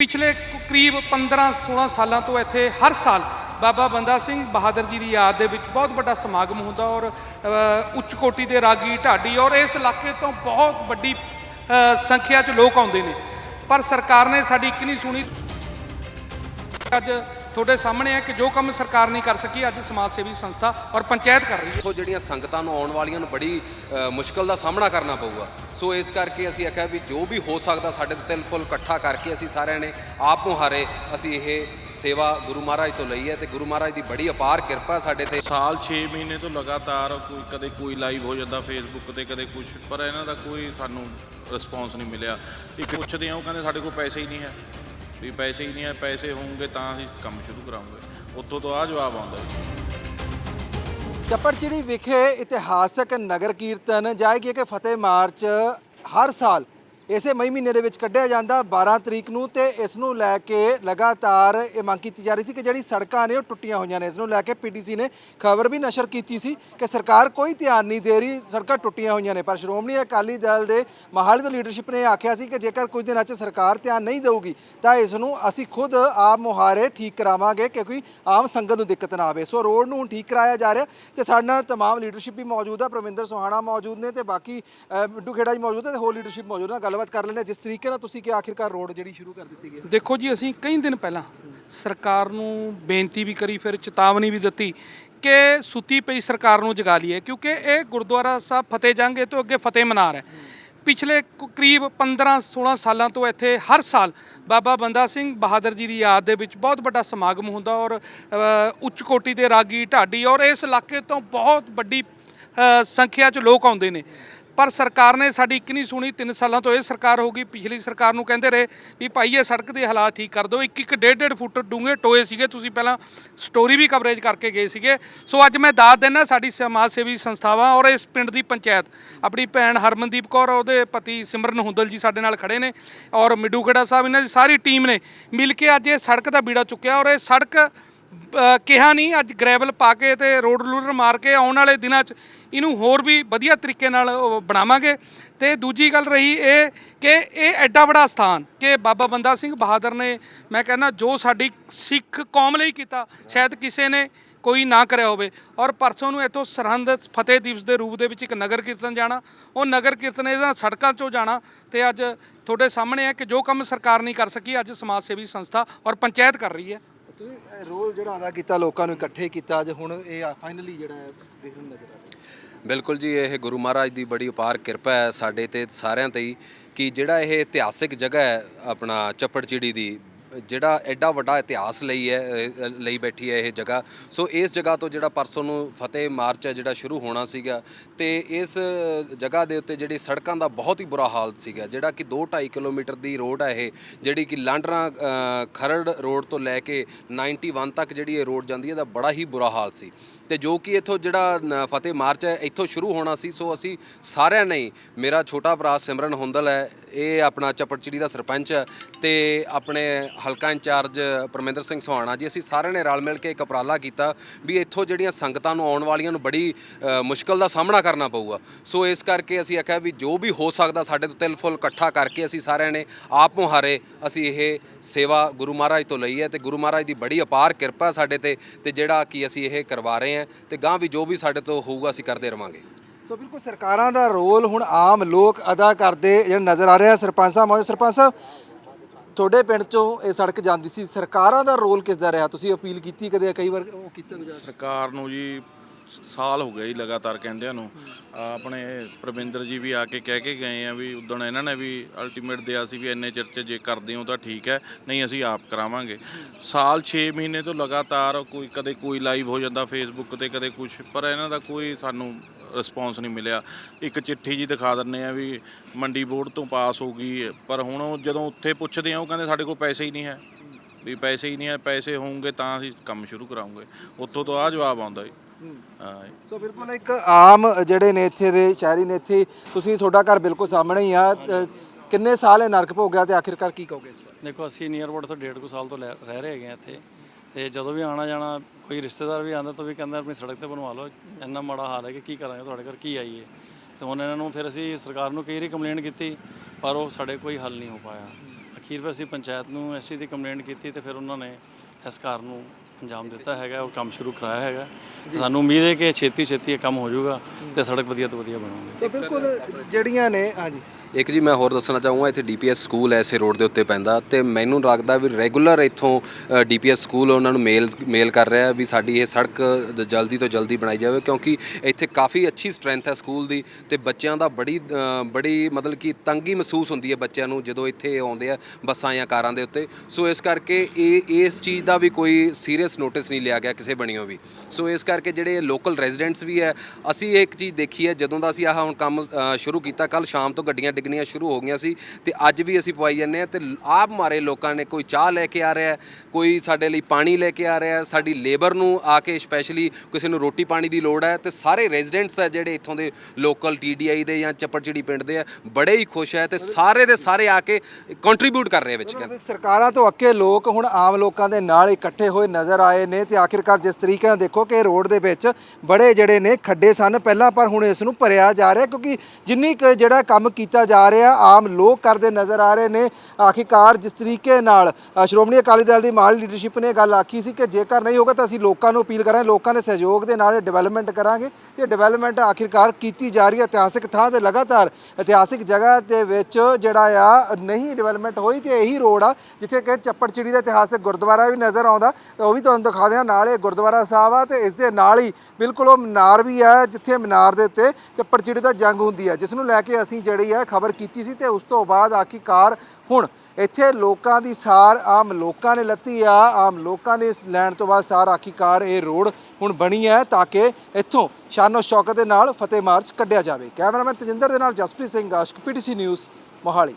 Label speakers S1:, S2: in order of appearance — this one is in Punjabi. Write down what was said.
S1: ਪਿਛਲੇ ਕਰੀਬ 15-16 ਸਾਲਾਂ ਤੋਂ ਇੱਥੇ ਹਰ ਸਾਲ ਬਾਬਾ ਬੰਦਾ ਸਿੰਘ ਬਹਾਦਰ ਜੀ ਦੀ ਯਾਦ ਦੇ ਵਿੱਚ ਬਹੁਤ ਵੱਡਾ ਸਮਾਗਮ ਹੁੰਦਾ ਔਰ ਉੱਚ ਕੋਟੀ ਦੇ ਰਾਗੀ ਢਾਡੀ ਔਰ ਇਸ ਇਲਾਕੇ ਤੋਂ ਬਹੁਤ ਵੱਡੀ ਸੰਖਿਆ 'ਚ ਲੋਕ ਆਉਂਦੇ ਨੇ। ਪਰ ਸਰਕਾਰ ਨੇ ਸਾਡੀ ਇੱਕ ਨਹੀਂ ਸੁਣੀ। ਅੱਜ ਤੁਹਾਡੇ ਸਾਹਮਣੇ ਹੈ ਕਿ ਜੋ ਕੰਮ ਸਰਕਾਰ ਨਹੀਂ ਕਰ ਸਕੀ ਅੱਜ ਸਮਾਜ ਸੇਵੀ ਸੰਸਥਾ ਔਰ ਪੰਚਾਇਤ ਕਰ ਰਹੀ ਹੈ।
S2: ਦੇਖੋ ਜਿਹੜੀਆਂ ਸੰਗਤਾਂ ਨੂੰ ਆਉਣ ਵਾਲੀਆਂ ਨੂੰ ਬੜੀ ਮੁਸ਼ਕਲ ਦਾ ਸਾਹਮਣਾ ਕਰਨਾ ਪਊਗਾ। ਸੋ ਇਸ ਕਰਕੇ ਅਸੀਂ ਆਖਿਆ ਵੀ ਜੋ ਵੀ ਹੋ ਸਕਦਾ ਸਾਡੇ ਤੋਂ ਤਿਲ ਫੁੱਲ ਇਕੱਠਾ ਕਰਕੇ ਅਸੀਂ ਸਾਰਿਆਂ ਨੇ ਆਪ ਮੁਹਾਰੇ ਅਸੀਂ ਇਹ ਸੇਵਾ ਗੁਰੂ ਮਹਾਰਾਜ ਤੋਂ ਲਈ ਹੈ ਤੇ ਗੁਰੂ ਮਹਾਰਾਜ ਦੀ ਬੜੀ ਅਪਾਰ ਕਿਰਪਾ ਸਾਡੇ ਤੇ।
S3: ਸਾਲ 6 ਮਹੀਨੇ ਤੋਂ ਲਗਾਤਾਰ ਕੋਈ ਕਦੇ ਕੋਈ ਲਾਈਵ ਹੋ ਜਾਂਦਾ ਫੇਸਬੁੱਕ ਤੇ ਕਦੇ ਕੁਝ ਪਰ ਇਹਨਾਂ ਦਾ ਕੋਈ ਸਾਨੂੰ ਰਿਸਪੌਂਸ ਨਹੀਂ ਮਿਲਿਆ। ਇੱਕ ਪੁੱਛਦੇ ਆ ਉਹ ਕਹਿੰਦੇ ਸਾਡੇ ਕੋਲ ਪੈਸੇ ਹੀ ਨਹੀਂ ਹੈ। ਵੀ ਪੈਸੇ ਹੀ ਨਹੀਂ ਹੈ ਪੈਸੇ ਹੋਣਗੇ ਤਾਂ ਅਸੀਂ ਕੰਮ ਸ਼ੁਰੂ ਕਰਾਂਗੇ ਉੱਥੋਂ ਤੋਂ ਆ ਜਵਾਬ ਆਉਂਦਾ
S4: ਚੱਪੜਚਿੜੀ ਵਿਖੇ ਇਤਿਹਾਸਕ ਨਗਰ ਕੀਰਤਨ ਜਾਏਗੀ ਕਿ ਫਤਿਹ ਮਾਰਚ ਹਰ ਸਾਲ ਇਸੇ ਮਈ ਮਹੀਨੇ ਦੇ ਵਿੱਚ ਕੱਢਿਆ ਜਾਂਦਾ 12 ਤਰੀਕ ਨੂੰ ਤੇ ਇਸ ਨੂੰ ਲੈ ਕੇ ਲਗਾਤਾਰ ਇਹ ਮੰਗ ਕੀਤੀ ਜਾ ਰਹੀ ਸੀ ਕਿ ਜਿਹੜੀ ਸੜਕਾਂ ਨੇ ਉਹ ਟੁੱਟੀਆਂ ਹੋਈਆਂ ਨੇ ਇਸ ਨੂੰ ਲੈ ਕੇ ਪੀਟੀਸੀ ਨੇ ਖਬਰ ਵੀ ਨਸ਼ਰ ਕੀਤੀ ਸੀ ਕਿ ਸਰਕਾਰ ਕੋਈ ਧਿਆਨ ਨਹੀਂ ਦੇ ਰਹੀ ਸੜਕਾਂ ਟੁੱਟੀਆਂ ਹੋਈਆਂ ਨੇ ਪਰ ਸ਼੍ਰੋਮਣੀ ਅਕਾਲੀ ਦਲ ਦੇ ਮਹਾਲੀ ਤੋਂ ਲੀਡਰਸ਼ਿਪ ਨੇ ਆਖਿਆ ਸੀ ਕਿ ਜੇਕਰ ਕੁਝ ਦਿਨਾਂ 'ਚ ਸਰਕਾਰ ਧਿਆਨ ਨਹੀਂ ਦੇਊਗੀ ਤਾਂ ਇਸ ਨੂੰ ਅਸੀਂ ਖੁਦ ਆਪ ਮੁਹਾਰੇ ਠੀਕ ਕਰਾਵਾਂਗੇ ਕਿਉਂਕਿ ਆਮ ਸੰਗਤ ਨੂੰ ਦਿੱਕਤ ਨਾ ਆਵੇ ਸੋ ਰੋਡ ਨੂੰ ਹੁਣ ਠੀਕ ਕਰਾਇਆ ਜਾ ਰਿਹਾ ਤੇ ਸਾਡੇ ਨਾਲ तमाम ਲੀਡਰਸ਼ਿਪ ਵੀ ਮੌਜੂਦ ਹੈ ਪ੍ਰਵਿੰਦਰ ਸੁਹਾਣਾ ਮੌਜੂਦ ਨੇ ਤੇ ਬਾਕੀ ਅ, ਮਿੱਟੂ ਖੇੜਾ ਜੀ ਮੌਜੂਦ ਹੈ ਤੇ ਹੋਰ ਲੀਡਰਸ਼ਿਪ ਮੌਜੂਦ ਹੈ ਗੱਲਬਾਤ ਕਰ ਲੈਂਦੇ ਜਿਸ ਤਰੀਕੇ ਨਾਲ ਤੁਸੀਂ ਕਿ ਆਖਿਰਕਾਰ ਰੋਡ ਜਿਹੜੀ ਸ਼ੁਰੂ ਕਰ ਦਿੱਤੀ ਗਈ
S1: ਦੇਖੋ ਜੀ, ਅਸੀਂ ਕਈ ਦਿਨ ਪਹਿਲਾਂ ਸਰਕਾਰ ਨੂੰ ਬੇਨਤੀ ਵੀ ਕਰੀ, ਫਿਰ ਚੇਤਾਵਨੀ ਵੀ ਦਿੱਤੀ ਕਿ ਸੁੱਤੀ ਪਈ ਸਰਕਾਰ ਨੂੰ ਜਗਾ ਲਈਏ, ਕਿਉਂਕਿ ਇਹ ਗੁਰਦੁਆਰਾ ਸਾਹਿਬ ਫਤਿਹ ਜੰਗ ਇਹ ਤੋਂ ਅੱਗੇ ਫਤਿਹ ਮਨਾਰ ਹੈ। ਪਿਛਲੇ ਕਰੀਬ 15-16 ਸਾਲਾਂ ਤੋਂ ਇੱਥੇ ਹਰ ਸਾਲ ਬਾਬਾ ਬੰਦਾ ਸਿੰਘ ਬਹਾਦਰ ਜੀ ਦੀ ਯਾਦ ਦੇ ਵਿੱਚ ਬਹੁਤ ਵੱਡਾ ਸਮਾਗਮ ਹੁੰਦਾ ਔਰ ਉੱਚ ਕੋਟੀ ਦੇ ਰਾਗੀ ਢਾਡੀ ਔਰ ਇਸ ਇਲਾਕੇ ਤੋਂ ਬਹੁਤ ਵੱਡੀ ਸੰਖਿਆ 'ਚ ਲੋਕ ਆਉਂਦੇ ਨੇ। ਪਰ ਸਰਕਾਰ ਨੇ ਸਾਡੀ ਇੱਕ ਨਹੀਂ ਸੁਣੀ 3 ਸਾਲਾਂ ਤੋਂ ਇਹ ਸਰਕਾਰ ਹੋ ਗਈ ਪਿਛਲੀ ਸਰਕਾਰ ਨੂੰ ਕਹਿੰਦੇ ਰਹੇ ਵੀ ਭਾਈ ਇਹ ਸੜਕ ਦੇ ਹਾਲਾਤ ਠੀਕ ਕਰ ਦਿਓ। ਇੱਕ ਇੱਕ ਡੇਢ ਡੇਢ ਫੁੱਟ ਡੂੰਘੇ ਟੋਏ ਸੀਗੇ, ਤੁਸੀਂ ਪਹਿਲਾਂ ਸਟੋਰੀ ਵੀ ਕਵਰੇਜ ਕਰਕੇ ਗਏ ਸੀਗੇ। ਸੋ ਅੱਜ ਮੈਂ ਦਾਤ ਦੇਣਾ ਸਾਡੀ ਸਮਾਜ ਸੇਵੀ ਸੰਸਥਾਵਾਂ ਔਰ ਇਸ ਪਿੰਡ ਦੀ ਪੰਚਾਇਤ, ਆਪਣੀ ਭੈਣ ਹਰਮਨਦੀਪ ਕੌਰ, ਉਹਦੇ ਪਤੀ ਸਿਮਰਨ ਹੁੰਦਲ ਜੀ ਸਾਡੇ ਨਾਲ ਖੜੇ ਨੇ ਔਰ ਮਿੱਡੂ ਖੇੜਾ ਸਾਹਿਬ, ਇਹਨਾਂ ਦੀ ਸਾਰੀ ਟੀਮ ਨੇ ਮਿਲ ਕੇ ਅੱਜ ਇਹ ਸੜਕ ਦਾ ਬੀੜਾ ਚੁੱਕਿਆ ਔਰ ਇਹ ਸੜਕ ਕਿਹਾ ਨਹੀਂ, ਅੱਜ ਗ੍ਰੈਵਲ ਪਾ ਕੇ ਤੇ ਰੋਡ ਰੂਲਰ ਮਾਰ ਕੇ ਆਉਣ ਵਾਲੇ ਦਿਨਾਂ 'ਚ ਇਹਨੂੰ ਹੋਰ ਵੀ ਵਧੀਆ ਤਰੀਕੇ ਨਾਲ ਬਣਾਵਾਂਗੇ। ਤੇ ਦੂਜੀ ਗੱਲ ਰਹੀ ਇਹ ਕਿ ਇਹ ਐਡਾ ਵੱਡਾ ਸਥਾਨ ਕਿ ਬਾਬਾ ਬੰਦਾ ਸਿੰਘ ਬਹਾਦਰ ਨੇ, ਮੈਂ ਕਹਿੰਦਾ, ਜੋ ਸਾਡੀ ਸਿੱਖ ਕੌਮ ਲਈ ਕੀਤਾ, ਸ਼ਾਇਦ ਕਿਸੇ ਨੇ ਕੋਈ ਨਾ ਕਰਿਆ ਹੋਵੇ। ਔਰ ਪਰਸੋਂ ਨੂੰ ਇੱਥੋਂ ਸਰਹੰਦ ਫਤਿਹ ਦਿਵਸ ਦੇ ਰੂਪ ਦੇ ਵਿੱਚ ਇੱਕ ਨਗਰ ਕੀਰਤਨ ਜਾਣਾ, ਉਹ ਨਗਰ ਕੀਰਤਨ ਇਹਦਾ ਸੜਕਾਂ 'ਚੋਂ ਜਾਣਾ ਤੇ ਅੱਜ ਤੁਹਾਡੇ ਸਾਹਮਣੇ ਹੈ ਕਿ ਜੋ ਕੰਮ ਸਰਕਾਰ ਨਹੀਂ ਕਰ ਸਕੀ, ਅੱਜ ਸਮਾਜ ਸੇਵੀ ਸੰਸਥਾ ਔਰ ਪੰਚਾਇਤ ਕਰ ਰਹੀ ਹੈ।
S4: ਤੁਸੀਂ ਰੋਲ ਜਿਹੜਾ ਅਦਾ ਕੀਤਾ, ਲੋਕਾਂ ਨੂੰ ਇਕੱਠੇ ਕੀਤਾ, ਅੱਜ ਹੁਣ ਇਹ ਫਾਈਨਲੀ ਜਿਹੜਾ ਹੈ ਦੇਖਣ ਨੂੰ ਨਜ਼ਰ ਆ ਰਿਹਾ
S2: ਬਿਲਕੁਲ ਜੀ, ਇਹ ਗੁਰੂ ਮਹਾਰਾਜ ਦੀ ਬੜੀ ਉਪਾਰ ਕਿਰਪਾ ਹੈ ਸਾਡੇ ਤੇ ਸਾਰਿਆਂ ਤੇ ਹੀ ਕਿ ਜਿਹੜਾ ਇਹ ਇਤਿਹਾਸਿਕ ਜਗ੍ਹਾ ਹੈ ਆਪਣਾ ਚੱਪੜਚਿੜੀ ਦੀ ਜਿਹੜਾ ਐਡਾ ਵੱਡਾ ਇਤਿਹਾਸ ਲਈ ਹੈ ਲਈ ਬੈਠੀ ਹੈ ਇਹ ਜਗ੍ਹਾ। ਸੋ ਇਸ ਜਗ੍ਹਾ ਤੋਂ ਜਿਹੜਾ ਪਰਸੋਂ ਨੂੰ ਫਤਿਹ ਮਾਰਚ ਹੈ, ਜਿਹੜਾ ਸ਼ੁਰੂ ਹੋਣਾ ਸੀਗਾ, ਤੇ ਇਸ ਜਗ੍ਹਾ ਦੇ ਉੱਤੇ ਜਿਹੜੀ ਸੜਕਾਂ ਦਾ ਬਹੁਤ ਹੀ ਬੁਰਾ ਹਾਲ ਸੀਗਾ, ਜਿਹੜਾ ਕਿ 2.5 ਕਿਲੋਮੀਟਰ ਦੀ ਰੋਡ ਹੈ ਇਹ, ਜਿਹੜੀ ਕਿ ਲਾਂਡਰਾ ਖਰੜ ਰੋਡ ਤੋਂ ਲੈ ਕੇ 91 ਤੱਕ ਜਿਹੜੀ ਇਹ ਰੋਡ ਜਾਂਦੀ ਹੈ ਦਾ ਬੜਾ ਹੀ ਬੁਰਾ ਹਾਲ ਸੀ। ਤੇ ਜੋ ਕਿ ਇੱਥੋਂ ਜਿਹੜਾ ਨ- ਫਤਿਹ ਮਾਰਚ ਹੈ, ਇੱਥੋਂ ਸ਼ੁਰੂ ਹੋਣਾ ਸੀ। ਸੋ ਅਸੀਂ ਸਾਰਿਆਂ ਨੇ, ਮੇਰਾ ਛੋਟਾ ਭਰਾ ਸਿਮਰਨ ਹੁੰਦਲ ਹੈ, ਇਹ ਆਪਣਾ ਚੱਪੜਚਿੜੀ ਦਾ ਸਰਪੰਚ ਹੈ, ਤੇ ਆਪਣੇ ਹਲਕਾ ਇੰਚਾਰਜ ਪਰਮਿੰਦਰ ਸਿੰਘ ਸੁਹਾਣਾ ਜੀ, ਅਸੀਂ ਸਾਰਿਆਂ ਨੇ ਰਲ ਮਿਲ ਕੇ ਇੱਕ ਉਪਰਾਲਾ ਕੀਤਾ ਵੀ ਇੱਥੋਂ ਜਿਹੜੀਆਂ ਸੰਗਤਾਂ ਨੂੰ ਆਉਣ ਵਾਲੀਆਂ ਨੂੰ ਬੜੀ ਮੁਸ਼ਕਲ ਦਾ ਸਾਹਮਣਾ ਕਰਨਾ ਪਊਗਾ। ਸੋ ਇਸ ਕਰਕੇ ਅਸੀਂ ਆਖਿਆ ਵੀ ਜੋ ਵੀ ਹੋ ਸਕਦਾ ਸਾਡੇ ਤੋਂ ਤਿਲ ਫੁੱਲ ਇਕੱਠਾ ਕਰਕੇ ਅਸੀਂ ਸਾਰਿਆਂ ਨੇ ਆਪ ਮੁਹਾਰੇ ਅਸੀਂ ਇਹ ਸੇਵਾ ਗੁਰੂ ਮਹਾਰਾਜ ਤੋਂ ਲਈ ਹੈ ਤੇ ਗੁਰੂ ਮਹਾਰਾਜ ਦੀ ਬੜੀ ਅਪਾਰ ਕਿਰਪਾ ਸਾਡੇ ਤੇ ਤੇ ਜਿਹੜਾ ਕਿ ਅਸੀਂ ਇਹ ਕਰਵਾ ਰਹੇ ਹਾਂ ਤੇ ਗਾਂ ਵੀ ਜੋ ਵੀ ਸਾਡੇ ਤੋਂ ਹੋਊਗਾ ਅਸੀਂ ਕਰਦੇ ਰਵਾਂਗੇ।
S4: ਸੋ ਬਿਲਕੁਲ ਸਰਕਾਰਾਂ ਦਾ ਰੋਲ ਹੁਣ ਆਮ ਲੋਕ ਅਦਾ ਕਰਦੇ ਜਿਹੜਾ ਨਜ਼ਰ ਆ ਰਿਹਾ ਸਰਪੰਚ ਸਾਹਿਬ, ਮੌਜੂਦ ਸਰਪੰਚ ਸਾਹਿਬ ਤੁਹਾਡੇ ਪਿੰਡ ਚੋਂ ਇਹ ਸੜਕ ਜਾਂਦੀ ਸੀ, ਸਰਕਾਰਾਂ ਦਾ ਰੋਲ ਕਿਸ ਦਾ ਰਿਹਾ? ਤੁਸੀਂ ਅਪੀਲ ਕੀਤੀ ਕਦੇ ਕਈ ਵਾਰ ਉਹ ਕੀਤਾ ਗਿਆ
S3: ਸਰਕਾਰ ਨੂੰ ਜੀ ਸਾਲ ਹੋ ਗਏ ਜੀ ਲਗਾਤਾਰ ਕਹਿੰਦਿਆਂ ਨੂੰ। ਆਪਣੇ ਪ੍ਰਵਿੰਦਰ ਜੀ ਵੀ ਆ ਕੇ ਕਹਿ ਕੇ ਗਏ ਆ ਵੀ ਉਦੋਂ ਇਹਨਾਂ ਨੇ ਵੀ ਅਲਟੀਮੇਟ ਦਿਆ ਸੀ ਵੀ ਇੰਨੇ ਚਿਰ 'ਚ ਜੇ ਕਰਦੇ ਹੋ ਤਾਂ ਠੀਕ ਹੈ, ਨਹੀਂ ਅਸੀਂ ਆਪ ਕਰਾਵਾਂਗੇ। ਸਾਲ 6 ਮਹੀਨੇ ਤੋਂ ਲਗਾਤਾਰ ਕੋਈ ਕਦੇ ਕੋਈ ਲਾਈਵ ਹੋ ਜਾਂਦਾ ਫੇਸਬੁੱਕ ਤੇ, ਕਦੇ ਕੁਝ ਪਰ ਇਹਨਾਂ ਦਾ ਕੋਈ ਸਾਨੂੰ ਰਿਸਪੌਂਸ ਨਹੀਂ ਮਿਲਿਆ। ਇੱਕ ਚਿੱਠੀ ਜੀ ਦਿਖਾ ਦਿੰਨੇ ਆ ਵੀ ਮੰਡੀ ਬੋਰਡ ਤੋਂ ਪਾਸ ਹੋ ਗਈ, ਪਰ ਹੁਣ ਉਹ ਜਦੋਂ ਉੱਥੇ ਪੁੱਛਦੇ ਆ, ਉਹ ਕਹਿੰਦੇ ਸਾਡੇ ਕੋਲ ਪੈਸੇ ਹੀ ਨਹੀਂ ਹੈ। ਵੀ ਪੈਸੇ ਹੀ ਨਹੀਂ ਹੈ, ਪੈਸੇ ਹੋਣਗੇ ਤਾਂ ਅਸੀਂ ਕੰਮ ਸ਼ੁਰੂ ਕਰਾਉਂਗੇ। ਉੱਥੋਂ ਤੋਂ ਆ ਜਵਾਬ ਆਉਂਦਾ ਜੀ। ਹਾਂ
S4: ਸੋ ਬਿਲਕੁਲ ਇੱਕ ਆਮ ਜਿਹੜੇ ਨੇ ਇੱਥੇ ਦੇ ਸ਼ਹਿਰੀ ਨੇ ਇੱਥੇ ਤੁਸੀਂ ਤੁਹਾਡਾ ਘਰ ਬਿਲਕੁਲ ਸਾਹਮਣੇ ਹੀ ਆ। ਅ, ਕਿੰਨੇ ਸਾਲ ਇਹ ਨਰਕ ਭੋਗ ਗਿਆ ਤੇ ਆਖਿਰਕਾਰ ਕੀ ਕਹੋਗੇ ਇਸ ਬਾਰੇ?
S5: ਦੇਖੋ ਅਸੀਂ ਨੀਅਰ ਅਬਾਊਟ ਤੋਂ ਡੇਢ ਕੁ ਸਾਲ ਤੋਂ ਲੈ- ਰਹਿ ਰਹੇ ਹੈਗੇ ਹਾਂ ਇੱਥੇ। ਤੇ ਜਦੋਂ ਵੀ ਆਣਾ ਜਾਣਾ ਕੋਈ ਰਿਸ਼ਤੇਦਾਰ ਵੀ ਆਉਂਦਾ ਤਾਂ ਵੀ ਕਹਿੰਦਾ ਆਪਣੀ ਸੜਕ ਤੇ ਬਣਵਾ ਲਓ। ਇੰਨਾ ਮਾੜਾ ਹਾਲ ਹੈ ਕਿ ਕੀ ਕਰਾਂਗੇ ਤੁਹਾਡੇ ਘਰ ਕੀ ਆਈਏ? ਤੇ ਹੁਣ ਇਹਨਾਂ ਨੂੰ ਫਿਰ ਅਸੀਂ ਸਰਕਾਰ ਨੂੰ ਕਈ ਵਾਰੀ ਕੰਪਲੇਂਟ ਕੀਤੀ ਪਰ ਉਹ ਸਾਡੇ ਕੋਈ ਹੱਲ ਨਹੀਂ ਹੋ ਪਾਇਆ। ਅਖੀਰ ਵਿੱਚ ਅਸੀਂ ਪੰਚਾਇਤ ਨੂੰ ਐਸੀ ਦੀ ਕੰਪਲੇਂਟ ਕੀਤੀ ਤੇ ਫਿਰ ਉਹਨਾਂ ਨੇ ਇਸ ਕਾਰ ਨੂੰ ਅੰਜਾਮ ਦਿੱਤਾ ਹੈਗਾ ਔਰ ਕੰਮ ਸ਼ੁਰੂ ਕਰਾਇਆ ਹੈਗਾ। ਸਾਨੂੰ ਉਮੀਦ ਹੈ ਕਿ ਛੇਤੀ ਛੇਤੀ ਇਹ ਕੰਮ ਹੋ ਜਾਊਗਾ ਤੇ ਸੜਕ ਵਧੀਆ ਤੋਂ ਵਧੀਆ ਬਣੂਗੀ
S4: ਸੋ ਬਿਲਕੁਲ ਜਿਹੜੀਆਂ ਨੇ ਹਾਂਜੀ।
S2: ਇੱਕ ਜੀ ਮੈਂ ਹੋਰ ਦੱਸਣਾ ਚਾਹੂੰਗਾ ਇੱਥੇ ਡੀਪੀਐਸ ਸਕੂਲ ਐ ਇਸੇ ਰੋਡ ਦੇ ਉੱਤੇ ਪੈਂਦਾ। ਤੇ ਮੈਨੂੰ ਲੱਗਦਾ ਵੀ ਰੈਗੂਲਰ ਇੱਥੋਂ ਡੀਪੀਐਸ ਸਕੂਲ ਉਹਨਾਂ ਨੂੰ ਮੇਲ ਮੇਲ ਕਰ ਰਿਹਾ ਵੀ ਸਾਡੀ ਇਹ ਸੜਕ ਜਲਦੀ ਤੋਂ ਜਲਦੀ ਬਣਾਈ ਜਾਵੇ ਕਿਉਂਕਿ ਇੱਥੇ ਕਾਫੀ ਅੱਛੀ ਸਟਰੈਂਥ ਹੈ ਸਕੂਲ ਦੀ ਤੇ ਬੱਚਿਆਂ ਦਾ ਬੜੀ ਬੜੀ ਮਤਲਬ ਕਿ ਤੰਗੀ ਮਹਿਸੂਸ ਹੁੰਦੀ ਹੈ ਬੱਚਿਆਂ ਨੂੰ ਜਦੋਂ ਇੱਥੇ ਆਉਂਦੇ ਆ ਬੱਸਾਂ ਜਾਂ ਕਾਰਾਂ ਦੇ ਉੱਤੇ। ਸੋ ਇਸ ਕਰਕੇ ਇਹ ਇਸ ਚੀਜ਼ ਦਾ ਵੀ ਕੋਈ ਸੀਰੀਅਸ ਨੋਟਿਸ ਨਹੀਂ ਲਿਆ ਗਿਆ ਕਿਸੇ ਬਣਿਓ ਵੀ। ਸੋ ਇਸ ਕਰਕੇ ਜਿਹੜੇ ਲੋਕਲ ਰੈਜ਼ੀਡੈਂਟਸ ਵੀ ਹੈ, ਅਸੀਂ ਇੱਕ ਚੀਜ਼ ਦੇਖੀ ਹੈ, ਜਦੋਂ ਦਾ ਅਸੀਂ ਆਹ ਹੁਣ ਕੰਮ ਸ਼ੁਰੂ ਕੀਤਾ ਕੱਲ ਸ਼ਾਮ ਤੋਂ ਗੱਡੀਆਂ ਡਿੱਗਣੀਆਂ ਸ਼ੁਰੂ ਹੋ ਗਈਆਂ ਸੀ ਤੇ ਅੱਜ ਵੀ ਅਸੀਂ ਪਵਾਈ ਜਾਂਦੇ ਆ ਤੇ ਆਪ ਮਾਰੇ ਲੋਕਾਂ ਨੇ ਕੋਈ ਚਾਹ ਲੈ ਕੇ ਆ ਰਿਹਾ ਕੋਈ ਸਾਡੇ ਲਈ ਪਾਣੀ ਲੈ ਕੇ ਆ ਰਿਹਾ ਸਾਡੀ ਲੇਬਰ ਨੂੰ ਆ ਕੇ ਸਪੈਸ਼ਲੀ ਕਿਸੇ ਨੂੰ ਰੋਟੀ ਪਾਣੀ ਦੀ ਲੋੜ ਹੈ ਤੇ ਸਾਰੇ ਰੈਜ਼ੀਡੈਂਟਸ ਹੈ ਜਿਹੜੇ ਇੱਥੋਂ ਦੇ ਲੋਕਲ ਟੀਡੀਆਈ ਦੇ ਜਾਂ ਚੱਪੜਚਿੜੀ ਪਿੰਡ ਦੇ ਆ ਬੜੇ ਹੀ ਖੁਸ਼ ਹੈ ਤੇ ਸਾਰੇ ਦੇ ਸਾਰੇ ਆ ਕੇ ਕੰਟਰੀਬਿਊਟ ਕਰ ਰਹੇ ਵਿੱਚ। ਕਹਿੰਦੇ
S4: ਸਰਕਾਰਾਂ ਤੋਂ ਅੱਕੇ ਲੋਕ ਹੁਣ ਆਮ ਲੋਕਾਂ ਦੇ ਨਾਲ ਇਕੱਠੇ ਹੋਏ ਨਜ਼ਰ ਆਏ ਨੇ ਤੇ ਆਖਿਰਕਾਰ ਜਿਸ ਤਰੀਕੇ ਨਾਲ ਦੇਖੋ ਕਿ ਰੋਡ ਦੇ ਵਿੱਚ ਬੜੇ ਜਿਹੜੇ ਨੇ ਖੱਡੇ ਸਨ। ਪਹਿਲਾਂ ਪਰ ਹੁਣ ਇਸ ਨੂੰ ਭਰਿਆ ਜਾ ਰਿਹਾ ਕਿਉਂਕਿ ਜਿੰਨੀ ਕੁ ਜਿਹੜਾ ਕੰਮ ਕੀਤਾ ਜਾ ਰਿਹਾ, ਆਮ ਲੋਕ ਕਰਦੇ ਨਜ਼ਰ ਆ ਰਹੇ ਨੇ। ਆਖਿਰਕਾਰ ਜਿਸ ਤਰੀਕੇ ਨਾਲ ਸ਼੍ਰੋਮਣੀ ਅਕਾਲੀ ਦਲ ਦੀ ਮਾਲ ਲੀਡਰਸ਼ਿਪ ਨੇ ਇਹ ਗੱਲ ਆਖੀ ਸੀ ਕਿ ਜੇਕਰ ਨਹੀਂ ਹੋਗਾ ਤਾਂ ਅਸੀਂ ਲੋਕਾਂ ਨੂੰ ਅਪੀਲ ਕਰਾਂਗੇ, ਲੋਕਾਂ ਦੇ ਸਹਿਯੋਗ ਦੇ ਨਾਲ ਡਿਵੈਲਪਮੈਂਟ ਕਰਾਂਗੇ ਤੇ ਡਿਵੈਲਪਮੈਂਟ ਆਖਿਰਕਾਰ ਕੀਤੀ ਜਾ ਰਹੀ ਹੈ ਇਤਿਹਾਸਿਕ ਥਾਂ ਤੇ ਲਗਾਤਾਰ। ਇਤਿਹਾਸਿਕ ਜਗ੍ਹਾ ਦੇ ਵਿੱਚ ਜਿਹੜਾ ਆ, ਨਹੀਂ ਡਿਵੈਲਪਮੈਂਟ ਹੋਈ ਤੇ ਇਹੀ ਰੋਡ ਆ, ਜਿੱਥੇ ਕਿ ਚੱਪੜਚਿੜੀ ਦਾ ਇਤਿਹਾਸਿਕ ਗੁਰਦੁਆਰਾ ਵੀ ਨਜ਼ਰ ਆਉਂਦਾ ਤੇ ਉਹ ਵੀ ਤੁਹਾਨੂੰ ਦਿਖਾ ਦਿਆਂ, ਨਾਲ ਇਹ ਗੁਰਦੁਆਰਾ ਸਾਹਿਬ ਆ ਤੇ ਇਸ ਦੇ ਨਾਲ ਹੀ ਬਿਲਕੁਲ ਉਹ ਮਨਾਰ ਵੀ ਹੈ ਜਿੱਥੇ ਮਨਾਰ ਦੇ ਉੱਤੇ ਚੱਪੜਚਿੜੀ ਦਾ ਜੰਗ ਹੁੰਦੀ ਹੈ ਜਿਸ ਨੂੰ ਲੈ ਕੇ ਅਸੀਂ ਜਿਹੜੀ ਹੈ ਖਬਰ ਕੀਤੀ ਸੀ ਤੇ ਉਸ ਤੋਂ ਬਾਅਦ ਆਖਿਰਕਾਰ ਹੁਣ ਇੱਥੇ ਲੋਕਾਂ ਦੀ ਸਾਰ, ਆਮ ਲੋਕਾਂ ਨੇ ਲੱਤੀ ਆ, ਆਮ ਲੋਕਾਂ ਨੇ ਲੈਣ ਤੋਂ ਬਾਅਦ ਸਾਰ ਆਖੀਕਾਰ ਇਹ ਰੋਡ ਹੁਣ ਬਣੀ ਹੈ ਤਾਂ ਕਿ ਇੱਥੋਂ ਸ਼ਾਨੋ ਸ਼ੌਕਤ ਦੇ ਨਾਲ ਫਤਿਹ ਮਾਰਚ ਕੱਢਿਆ ਜਾਵੇ। ਕੈਮਰਾਮੈਨ ਤਜਿੰਦਰ ਦੇ ਨਾਲ ਜਸਪ੍ਰੀਤ ਸਿੰਘ, ਆਸ਼ਕ, ਪੀਟੀਸੀ ਨਿਊਜ਼, ਮੋਹਾਲੀ।